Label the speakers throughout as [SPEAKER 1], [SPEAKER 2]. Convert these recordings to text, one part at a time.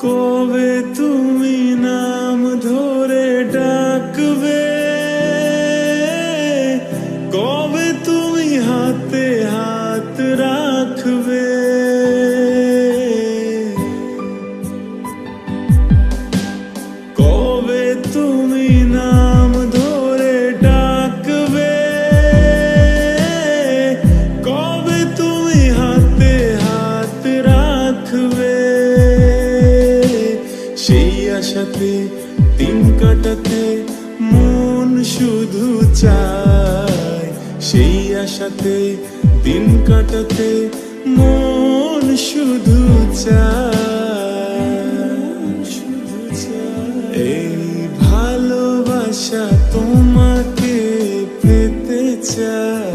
[SPEAKER 1] কবে তুমি নাম আশাতে দিন কাটাতে মন শুধু চায়। সেই আশাতে দিন কাটাতে মন শুধু শুধু এই ভালোবাসা তোমাকে পেতে চায়।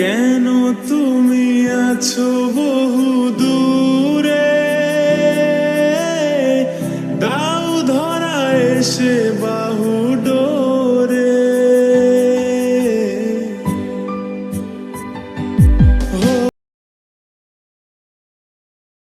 [SPEAKER 1] কেন তুমি আছো বহু দূরে? দাও ধরা এসে বা